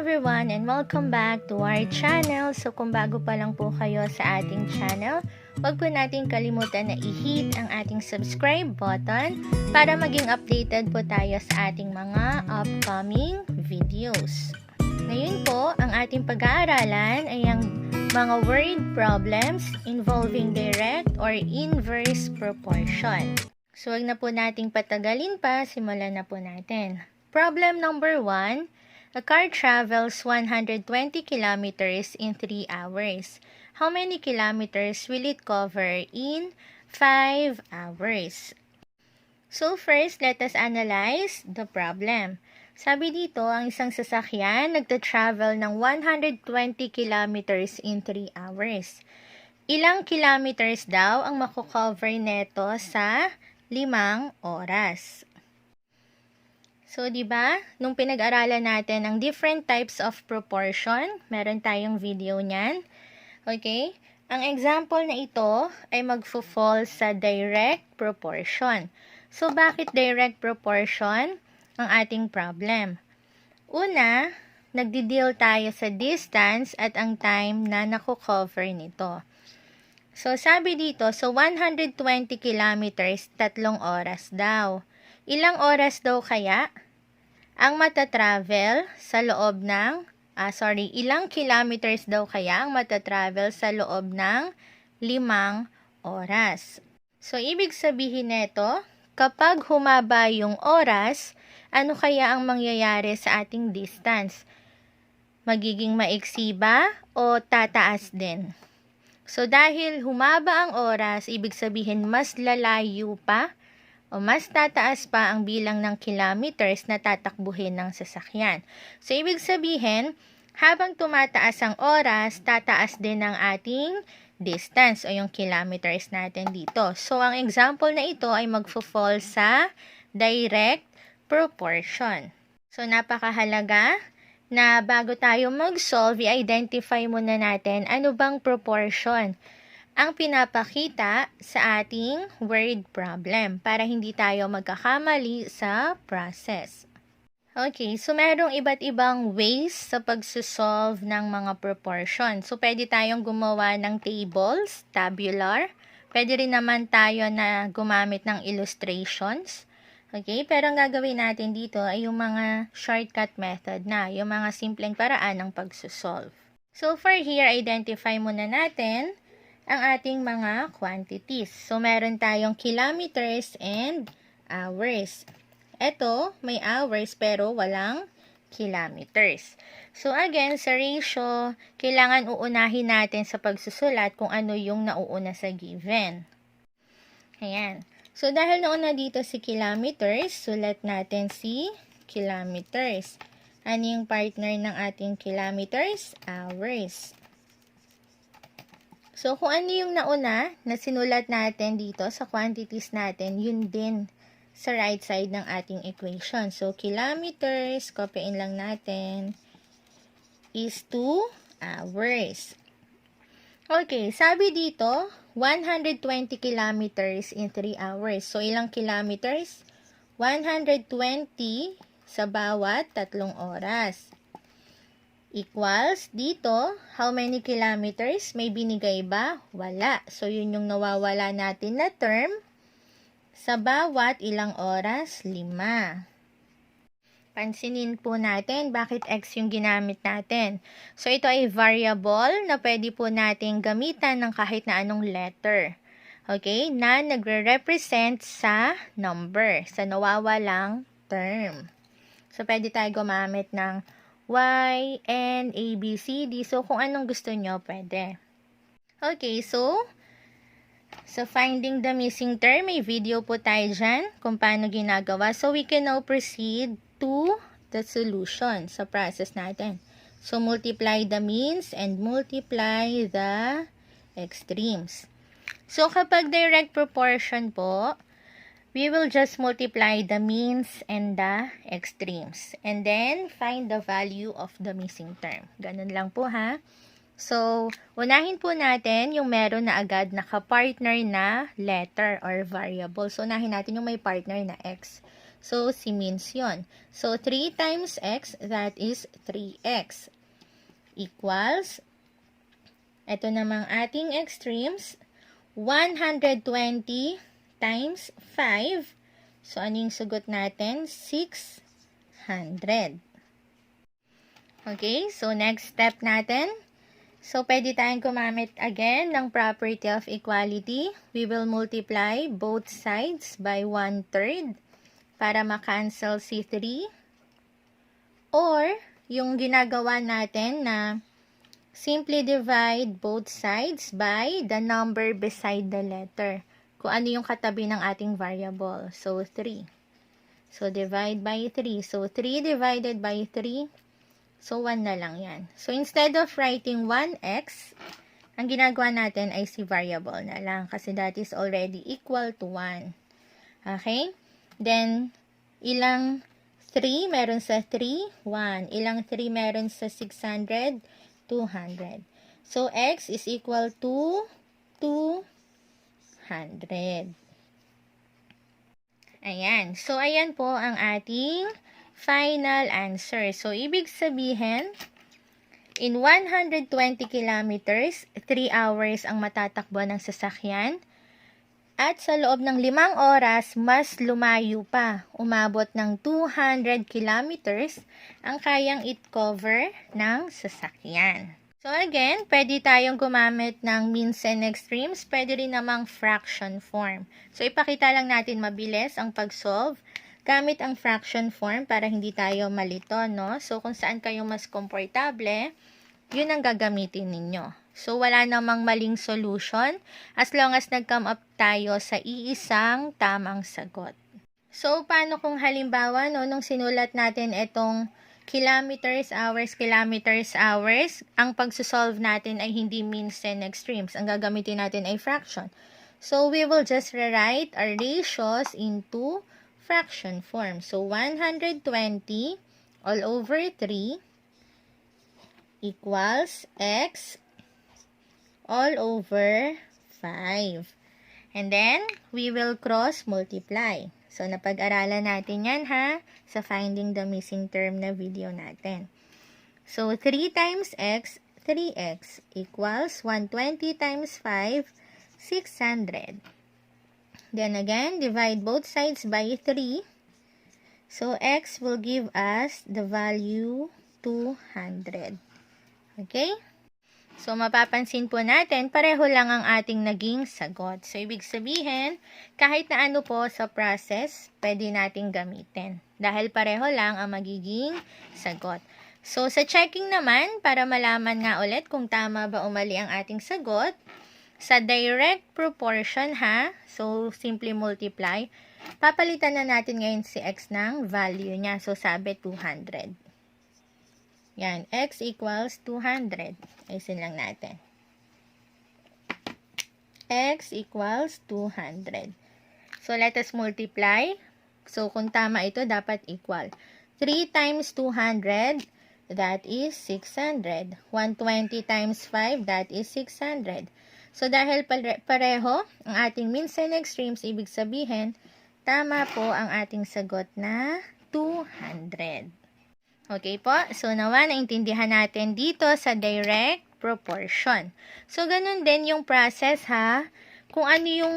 everyone and welcome back to our channel. So kung bago pa lang po kayo sa ating channel, huwag po natin kalimutan na i-hit ang ating subscribe button para maging updated po tayo sa ating mga upcoming videos. Ngayon po, ang ating pag-aaralan ay ang mga word problems involving direct or inverse proportion. So, wag na po nating patagalin pa, simulan na po natin. Problem number 1. A car travels 120 kilometers in 3 hours. How many kilometers will it cover in 5 hours? So first, let us analyze the problem. Sabi dito, ang isang sasakyan nagta-travel ng 120 kilometers in 3 hours. Ilang kilometers daw ang makukover neto sa limang oras? So, di ba? Nung pinag-aralan natin ang different types of proportion, meron tayong video niyan. Okay? Ang example na ito ay magfo-fall sa direct proportion. So, bakit direct proportion ang ating problem? Una, nagdi-deal tayo sa distance at ang time na nakukover nito. So, sabi dito, so 120 kilometers, tatlong oras daw. Ilang oras daw kaya ang matatravel sa loob ng, ah, sorry, ilang kilometers daw kaya ang matatravel sa loob ng limang oras. So, ibig sabihin nito, kapag humaba yung oras, ano kaya ang mangyayari sa ating distance? Magiging maiksi ba o tataas din? So, dahil humaba ang oras, ibig sabihin mas lalayo pa o mas tataas pa ang bilang ng kilometers na tatakbuhin ng sasakyan. So, ibig sabihin, habang tumataas ang oras, tataas din ang ating distance o yung kilometers natin dito. So, ang example na ito ay magfo-fall sa direct proportion. So, napakahalaga na bago tayo mag-solve, i-identify muna natin ano bang proportion ang pinapakita sa ating word problem para hindi tayo magkakamali sa process. Okay, so merong iba't ibang ways sa pagsusolve ng mga proportion. So, pwede tayong gumawa ng tables, tabular. Pwede rin naman tayo na gumamit ng illustrations. Okay, pero ang gagawin natin dito ay yung mga shortcut method na, yung mga simpleng paraan ng pagsusolve. So, for here, identify muna natin ang ating mga quantities. So, meron tayong kilometers and hours. Ito, may hours pero walang kilometers. So, again, sa ratio, kailangan uunahin natin sa pagsusulat kung ano yung nauuna sa given. Ayan. So, dahil nauna dito si kilometers, sulat natin si kilometers. Ano yung partner ng ating kilometers? Hours. So, kung ano yung nauna na sinulat natin dito sa quantities natin, yun din sa right side ng ating equation. So, kilometers, copyin lang natin, is 2 hours. Okay, sabi dito, 120 kilometers in 3 hours. So, ilang kilometers? 120 sa bawat tatlong oras equals dito, how many kilometers? May binigay ba? Wala. So, yun yung nawawala natin na term. Sa bawat ilang oras? Lima. Pansinin po natin bakit x yung ginamit natin. So, ito ay variable na pwede po natin gamitan ng kahit na anong letter. Okay? Na nagre-represent sa number, sa nawawalang term. So, pwede tayo gumamit ng Y, N, A, B, C, D. So, kung anong gusto nyo, pwede. Okay, so, so finding the missing term, may video po tayo dyan kung paano ginagawa. So, we can now proceed to the solution sa process natin. So, multiply the means and multiply the extremes. So, kapag direct proportion po, we will just multiply the means and the extremes. And then, find the value of the missing term. Ganun lang po ha. So, unahin po natin yung meron na agad na ka-partner na letter or variable. So, unahin natin yung may partner na x. So, si means yon. So, 3 times x, that is 3x. Equals, ito namang ating extremes, 120 times 5. So, ano yung sugot natin? 600. Okay, so next step natin. So, pwede tayong gumamit again ng property of equality. We will multiply both sides by 1 third para makancel si 3. Or, yung ginagawa natin na simply divide both sides by the number beside the letter. Kung ano yung katabi ng ating variable. So, 3. So, divide by 3. So, 3 divided by 3. So, 1 na lang yan. So, instead of writing 1x, ang ginagawa natin ay si variable na lang kasi that is already equal to 1. Okay? Then, ilang 3 meron sa 3? 1. Ilang 3 meron sa 600? 200. So, x is equal to 200. Ayan. So, ayan po ang ating final answer. So, ibig sabihin, in 120 kilometers, 3 hours ang matatakbo ng sasakyan. At sa loob ng limang oras, mas lumayo pa. Umabot ng 200 kilometers ang kayang it cover ng sasakyan. So again, pwede tayong gumamit ng means and extremes. Pwede rin namang fraction form. So ipakita lang natin mabilis ang pag-solve gamit ang fraction form para hindi tayo malito, no? So kung saan kayo mas komportable, yun ang gagamitin ninyo. So wala namang maling solution as long as nag-come up tayo sa iisang tamang sagot. So paano kung halimbawa, no, nung sinulat natin itong kilometers, hours, kilometers, hours, ang pagsusolve natin ay hindi means and extremes. Ang gagamitin natin ay fraction. So, we will just rewrite our ratios into fraction form. So, 120 all over 3 equals x all over 5. And then, we will cross multiply. So, napag-aralan natin yan ha sa finding the missing term na video natin. So, 3 times x, 3x equals 120 times 5, 600. Then again, divide both sides by 3. So, x will give us the value 200. Okay? So, mapapansin po natin, pareho lang ang ating naging sagot. So, ibig sabihin, kahit na ano po sa process, pwede nating gamitin. Dahil pareho lang ang magiging sagot. So, sa checking naman, para malaman nga ulit kung tama ba o mali ang ating sagot, sa direct proportion ha, so simply multiply, papalitan na natin ngayon si x ng value niya. So, sabi 200. Yan, x equals 200. Ayusin lang natin. x equals 200. So, let us multiply. So, kung tama ito, dapat equal. 3 times 200, that is 600. 120 times 5, that is 600. So, dahil pareho ang ating means and extremes, ibig sabihin, tama po ang ating sagot na 200. Okay po? So, nawa, naintindihan natin dito sa direct proportion. So, ganun din yung process ha. Kung ano yung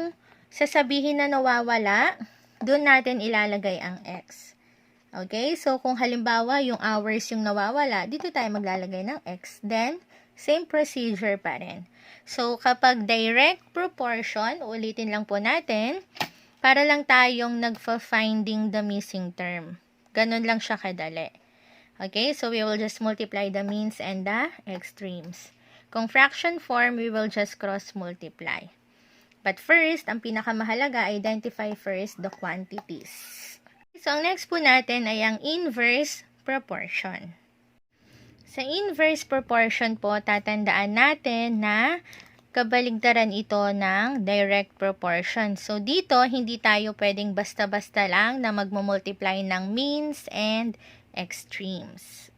sasabihin na nawawala, doon natin ilalagay ang x. Okay? So, kung halimbawa yung hours yung nawawala, dito tayo maglalagay ng x. Then, same procedure pa rin. So, kapag direct proportion, ulitin lang po natin, para lang tayong nagfa-finding the missing term. Ganun lang siya kadali. Okay, so we will just multiply the means and the extremes. Kung fraction form, we will just cross multiply. But first, ang pinakamahalaga, identify first the quantities. So, ang next po natin ay ang inverse proportion. Sa inverse proportion po, tatandaan natin na kabaligtaran ito ng direct proportion. So, dito, hindi tayo pwedeng basta-basta lang na magmumultiply ng means and extremes.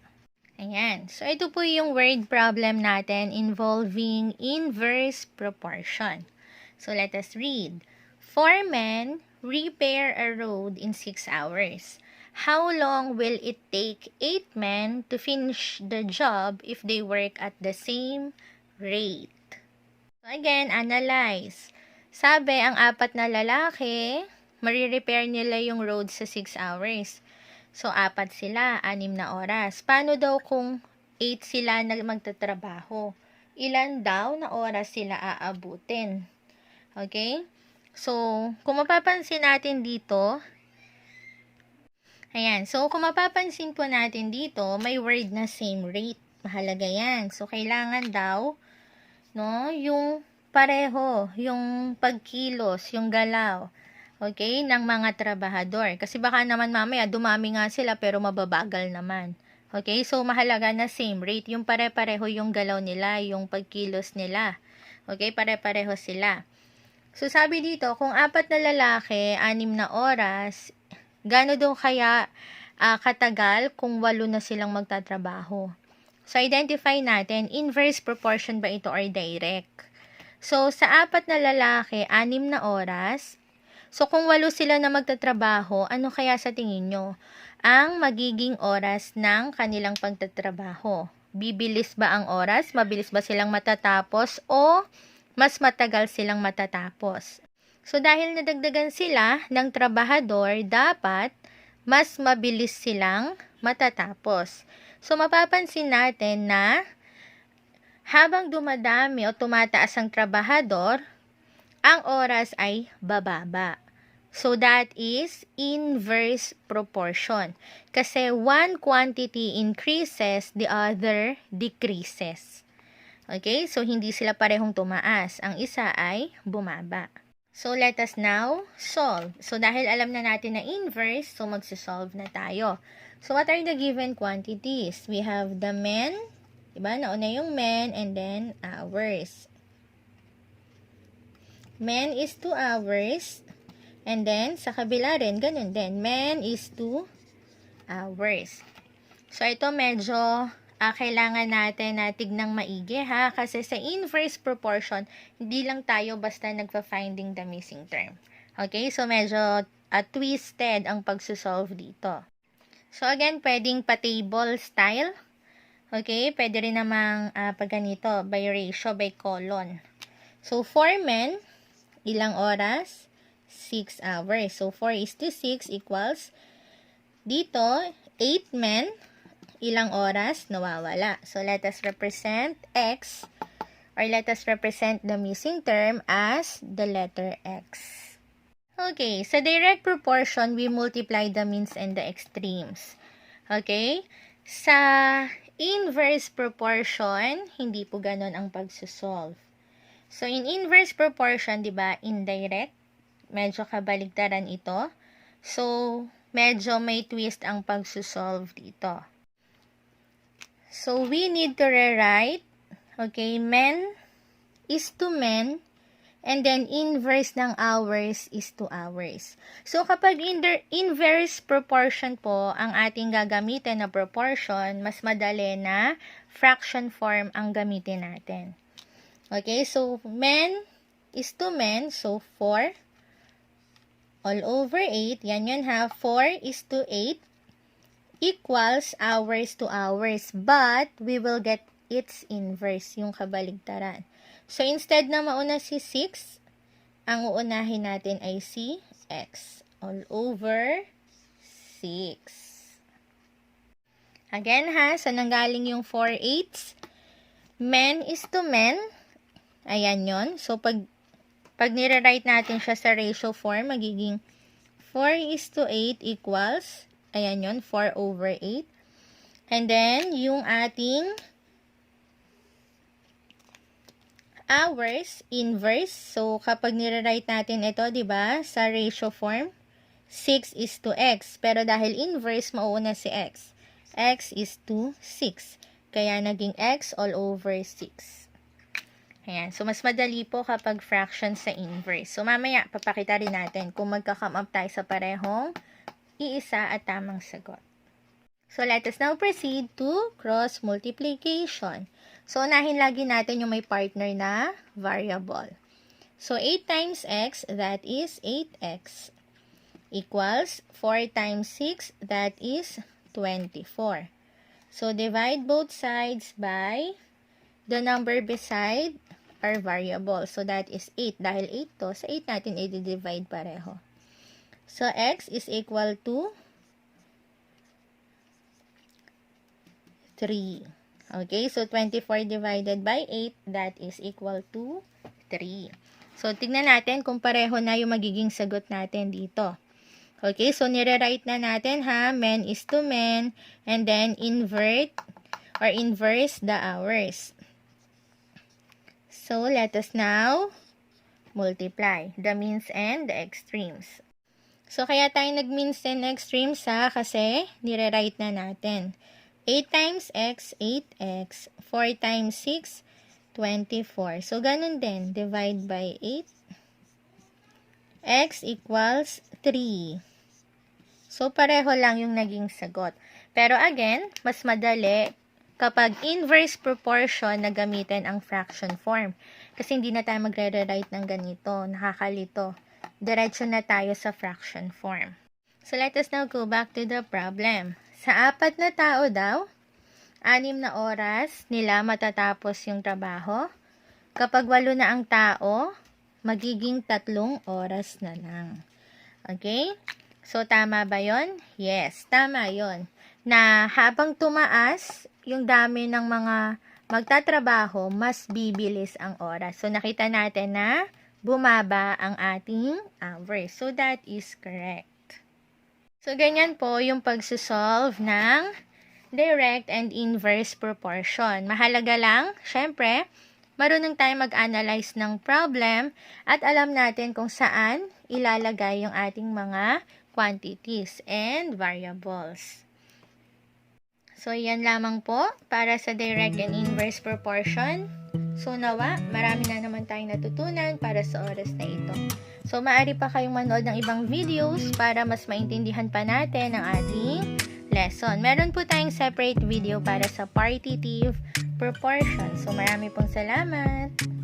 Ayan. So, ito po yung word problem natin involving inverse proportion. So, let us read. Four men repair a road in 6 hours. How long will it take 8 men to finish the job if they work at the same rate? So again, analyze. Sabi, ang apat na lalaki, marirepair nila yung road sa 6 hours. So, apat sila, anim na oras. Paano daw kung 8 sila na magtatrabaho? Ilan daw na oras sila aabutin? Okay? So, kung mapapansin natin dito, ayan. So, kung mapapansin po natin dito, may word na same rate. Mahalaga yan. So, kailangan daw, no, yung pareho, yung pagkilos, yung galaw, okay, ng mga trabahador. Kasi baka naman mamaya, dumami nga sila pero mababagal naman. Okay, so mahalaga na same rate. Yung pare-pareho yung galaw nila, yung pagkilos nila. Okay, pare-pareho sila. So, sabi dito, kung apat na lalaki, anim na oras, gano daw kaya ah, katagal kung walo na silang magtatrabaho? So, identify natin, inverse proportion ba ito or direct? So, sa apat na lalaki, anim na oras. So, kung walo sila na magtatrabaho, ano kaya sa tingin nyo? Ang magiging oras ng kanilang pagtatrabaho. Bibilis ba ang oras? Mabilis ba silang matatapos? O mas matagal silang matatapos? So, dahil nadagdagan sila ng trabahador, dapat mas mabilis silang matatapos. So, mapapansin natin na habang dumadami o tumataas ang trabahador, ang oras ay bababa. So, that is inverse proportion. Kasi one quantity increases, the other decreases. Okay? So, hindi sila parehong tumaas. Ang isa ay bumaba. So, let us now solve. So, dahil alam na natin na inverse, so magsisolve na tayo. So, what are the given quantities? We have the men, diba? Nauna yung men and then hours. Men is 2 hours. And then, sa kabila rin, ganun din. Men is 2 hours. So, ito medyo ah, kailangan natin na tignang maigi ha. Kasi sa inverse proportion, hindi lang tayo basta nagpa-finding the missing term. Okay? So, medyo ah, twisted ang pagsusolve dito. So, again, pwedeng pa-table style. Okay? Pwede rin namang ah, pag ganito, by ratio, by colon. So, 4 men, ilang oras? 6 hours. So, 4 is to 6 equals, dito, 8 men, ilang oras? Nawawala. So, let us represent x, or let us represent the missing term as the letter x. Okay, sa direct proportion, we multiply the means and the extremes. Okay? Sa inverse proportion, hindi po ganun ang pagsusolve. So, in inverse proportion, di ba, indirect, medyo kabaligtaran ito. So, medyo may twist ang pagsusolve dito. So, we need to rewrite, okay, men is to men, and then inverse ng hours is to hours. So, kapag in inverse proportion po ang ating gagamitin na proportion, mas madali na fraction form ang gamitin natin. Okay, so men is to men, so 4 all over 8, yan yun ha, 4 is to 8 equals hours to hours, but we will get its inverse, yung kabaligtaran. So, instead na mauna si 6, ang uunahin natin ay si x. All over 6. Again ha, sa nanggaling yung 4 eighths, men is to men, ayan yon So, pag pag nire-write natin siya sa ratio form, magiging 4 is to 8 equals, ayan yon 4 over 8. And then, yung ating hours, inverse. So, kapag nire-write natin ito, di ba sa ratio form, 6 is to x. Pero dahil inverse, mauuna si x. x is to 6. Kaya naging x all over 6. Ayan. So, mas madali po kapag fraction sa inverse. So, mamaya, papakita rin natin kung magka-come up tayo sa parehong iisa at tamang sagot. So, let us now proceed to cross multiplication. So, unahin lagi natin yung may partner na variable. So, 8 times x, that is 8x. equals 4 times 6, that is 24. So, divide both sides by the number beside our variable. So, that is 8. Dahil 8 to, sa 8 natin i-divide pareho. So, x is equal to 3. Okay, so 24 divided by 8, that is equal to 3. So, tignan natin kung pareho na yung magiging sagot natin dito. Okay, so nire-write na natin ha, men is to men, and then invert or inverse the hours. So, let us now multiply the means and the extremes. So, kaya tayo nag-means and extremes ha, kasi nire-write na natin. 8 times x, 8x. 4 times 6, 24. So, ganun din. Divide by 8. x equals 3. So, pareho lang yung naging sagot. Pero again, mas madali kapag inverse proportion na gamitin ang fraction form. Kasi hindi na tayo magre-rewrite ng ganito. Nakakalito. Diretso na tayo sa fraction form. So, let us now go back to the problem. Sa apat na tao daw, anim na oras nila matatapos yung trabaho. Kapag walo na ang tao, magiging tatlong oras na lang. Okay? So, tama ba yon? Yes, tama yon. Na habang tumaas yung dami ng mga magtatrabaho, mas bibilis ang oras. So, nakita natin na bumaba ang ating hours. So, that is correct. So, ganyan po yung pagsusolve ng direct and inverse proportion. Mahalaga lang, syempre, marunong tayo mag-analyze ng problem at alam natin kung saan ilalagay yung ating mga quantities and variables. So, yan lamang po para sa direct and inverse proportion. So, nawa, marami na naman tayong natutunan para sa oras na ito. So, maaari pa kayong manood ng ibang videos para mas maintindihan pa natin ang ating lesson. Meron po tayong separate video para sa partitive proportion. So, marami pong salamat!